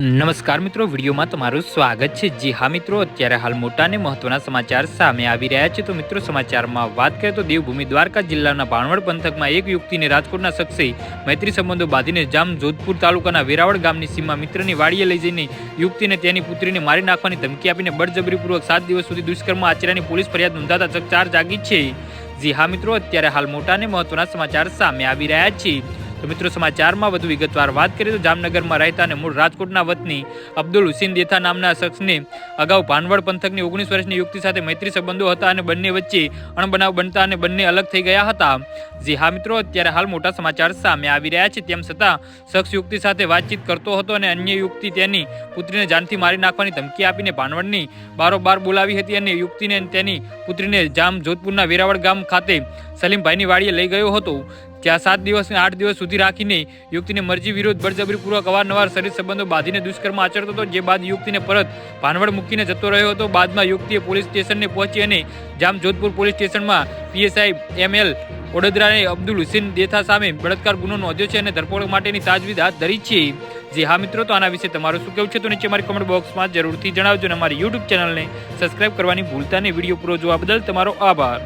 નમસ્કાર મિત્રો, વિડીયોમાં તમારું સ્વાગત છે. જી હા મિત્રો, અત્યારે હાલ મોટા અને મહત્વના સમાચાર સામે આવી રહ્યા છે. તો મિત્રો, સમાચારમાં વાત કરીએ તો દેવભૂમિ દ્વારકા જિલ્લાના ભાણવડ પંથકમાં એક યુવતીને રાજકોટના શખ્સે મૈત્રી સંબંધો બાંધીને જામ જોધપુર તાલુકાના વેરાવળ ગામની સીમા મિત્રની વાડીએ લઈ જઈને યુવતીને તેની પુત્રીને મારી નાખવાની ધમકી આપીને બળજબરીપૂર્વક સાત દિવસ સુધી દુષ્કર્મ આચર્યાની પોલીસ ફરિયાદ નોંધાતા ચકચાર જાગી છે. જી હા મિત્રો, અત્યારે હાલ મોટા અને મહત્વના સમાચાર સામે આવી રહ્યા છે. તો મિત્રો સમાચારમાં વધુ વિગતવાર વાત કરીએ તો જામનગરમાં રહેતા અને મૂળ રાજકોટના વતની અબ્દુલ હુસેન દેથા નામના શખ્સને અગાઉ ભાનવડ પંથકની ઓગણીસ વર્ષની યુવતી સાથે મૈત્રી સંબંધો હતા અને બંને વચ્ચે અણબનાવ બનતા અને બંને અલગ થઈ ગયા હતા. જી હા મિત્રો, અત્યારે હાલ મોટા સમાચાર સામે આવી રહ્યા છે. તેમ છતાં શખ્સ યુવતી સાથે વાતચીત કરતો હતો અને અન્ય યુવતી તેની પુત્રીને જાનથી મારી નાખવાની ધમકી આપીને ભાનવડની બારોબાર બોલાવી હતી અને યુવતીને તેની પુત્રીને જામ જોધપુરના વેરાવળ ગામ ખાતે સલીમભાઈની વાડીએ લઈ ગયો હતો. ત્યાં સાત દિવસ અને આઠ દિવસ સુધી રાખીને યુવતીની મરજી વિરોધ બળજબરીપૂર્વક અવારનવાર શરીર સંબંધો બાંધીને દુષ્કર્મ આચરતો હતો, જે બાદ યુવતીને પરત ભાનવડ મૂકીને જતો રહ્યો હતો. બાદમાં યુવતીએ પોલીસ સ્ટેશનને પહોંચી અને જામ જોધપુર પોલીસ સ્ટેશનમાં PSI M L Abdul Hussain Detha સામે બળાત્કાર ગુનો નોંધ્યો છે અને ધરપકડ માટેની તાજવીજ હાથ ધરી છે. જે હા મિત્રો, તો આના વિશે તમારું શું કહેવું છે? તો નીચે મારી કમેન્ટ બોક્સમાં જરૂરથી જણાવજો અને અમારી યુટ્યુબ ચેનલને સબસ્ક્રાઇબ કરવાની ભૂલતા નહીં. વીડિયો પૂરો જોવા બદલ તમારો આભાર.